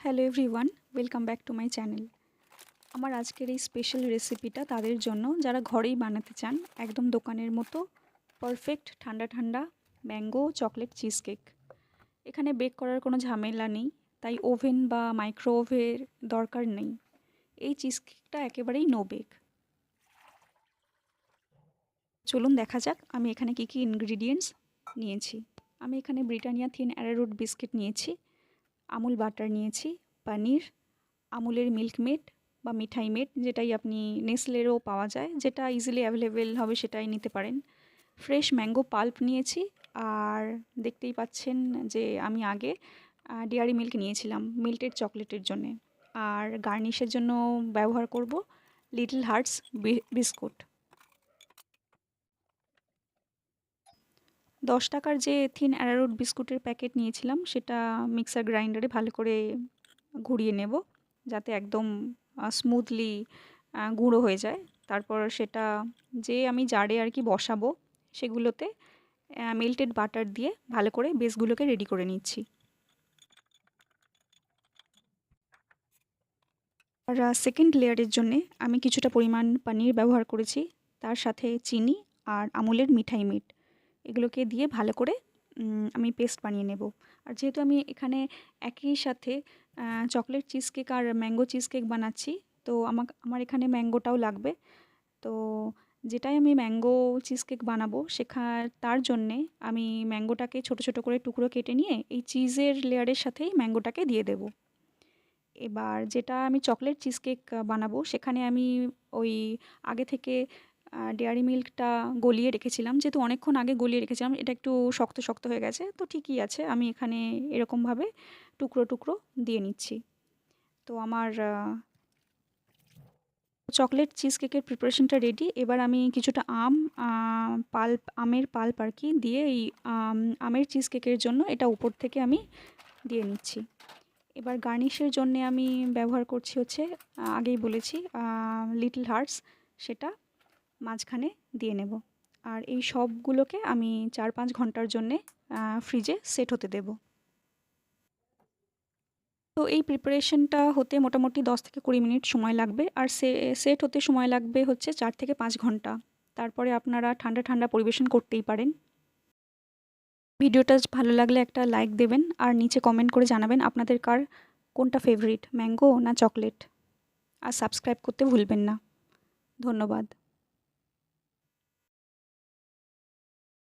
Hello everyone welcome back to my channel আমার আজকের এই স্পেশাল রেসিপিটা তাদের জন্য, যারা ঘরেই বানাতে চান, একদম দোকানের মতো পারফেক্ট ঠান্ডা ঠান্ডা ম্যাঙ্গো চকলেট চিজ কেক এখানে বেক করার কোনো ঝামেলা নেই, তাই ওভেন বা মাইক্রোওভের দরকার নেই। এই চিজ কেকটা একেবারেই নো বেক চলুন দেখা যাক, আমি এখানে কী কী ইনগ্রিডিয়েন্টস নিয়েছি। আমি এখানে ব্রিটানিয়া থিন অ্যারারুট বিস্কিট নিয়েছি। আমুল বাটার নিয়েছি, পনির, আমুলের মিল্ক মেড বা মিঠাই মেড, যেটাই আপনি নেসলেরও পাওয়া যায়, যেটা ইজিলি অ্যাভেলেবেল হবে সেটাই নিতে পারেন। ফ্রেশ ম্যাঙ্গো পাল্প নিয়েছি, আর দেখতেই পাচ্ছেন যে আমি আগে ডেয়ারি মিল্ক নিয়েছিলাম, মিল্টেড চকলেটের জন্যে। আর গার্নিশের জন্য ব্যবহার করব লিটল হার্টস বিস্কুট। দশ টাকার যে থিন অ্যারারুট বিস্কুটের প্যাকেট নিয়েছিলাম, সেটা মিক্সার গ্রাইন্ডারে ভালো করে ঘুরিয়ে নেব, যাতে একদম স্মুথলি গুঁড়ো হয়ে যায়। তারপর সেটা যে আমি জারে আর কি বসাবো, সেগুলোতে মেল্টেড বাটার দিয়ে ভালো করে বেসগুলোকে রেডি করে নিচ্ছি। আর সেকেন্ড লেয়ারের জন্যে আমি কিছুটা পরিমাণ পনির ব্যবহার করেছি, তার সাথে চিনি আর আমুলের মিঠাই মিট এগুলোকে দিয়ে ভালো করে আমি পেস্ট বানিয়ে নেব। আর যেহেতু আমি এখানে একই সাথে চকলেট চিজ কেক আর ম্যাঙ্গো চিজ কেক বানাচ্ছি, তো আমাকে, আমার এখানে ম্যাঙ্গোটাও লাগবে। তো যেটাই আমি ম্যাঙ্গো চিজ কেক বানাবো সেখা, তার জন্যে আমি ম্যাঙ্গোটাকে ছোট ছোট করে টুকরো কেটে নিয়ে এই চিজের লেয়ারের সাথেই ম্যাঙ্গোটাকে দিয়ে দেব। এবার যেটা আমি চকলেট চিজ কেক বানাবো সেখানে আমি ওই আগে থেকে ডেয়ারি মিল্কটা গলিয়ে রেখেছিলাম। যেহেতু অনেকক্ষণ আগে গলিয়ে রেখেছিলাম, এটা একটু শক্ত শক্ত হয়ে গেছে। তো ঠিকই আছে, আমি এখানে এরকমভাবে টুকরো টুকরো দিয়ে নিচ্ছি। তো আমার চকলেট চিজ কেকের প্রিপারেশনটা রেডি। এবার আমি কিছুটা আম পাল্প আমের পাল্প আর কি দিয়ে এই আমের চিজ কেকের জন্য এটা উপর থেকে আমি দিয়ে নিচ্ছি। এবার গার্নিশের জন্যে আমি ব্যবহার করছি হচ্ছে আগেই বলেছি লিটল হার্টস, সেটা মাঝখানে দিয়ে নেব। আর এই সবগুলোকে আমি চার পাঁচ ঘণ্টার জন্যে ফ্রিজে সেট হতে দেব। তো এই প্রিপারেশনটা হতে মোটামুটি দশ থেকে কুড়ি মিনিট সময় লাগবে। আর সেট হতে সময় লাগবে হচ্ছে চার থেকে পাঁচ ঘণ্টা। তারপরে আপনারা ঠান্ডা ঠান্ডা পরিবেশন করতেই পারেন। ভিডিওটা ভালো লাগলে একটা লাইক দেবেন। আর নিচে কমেন্ট করে জানাবেন আপনাদের কার, কোনটা ফেভারিট ম্যাঙ্গো না চকলেট আর সাবস্ক্রাইব করতে ভুলবেন না। ধন্যবাদ।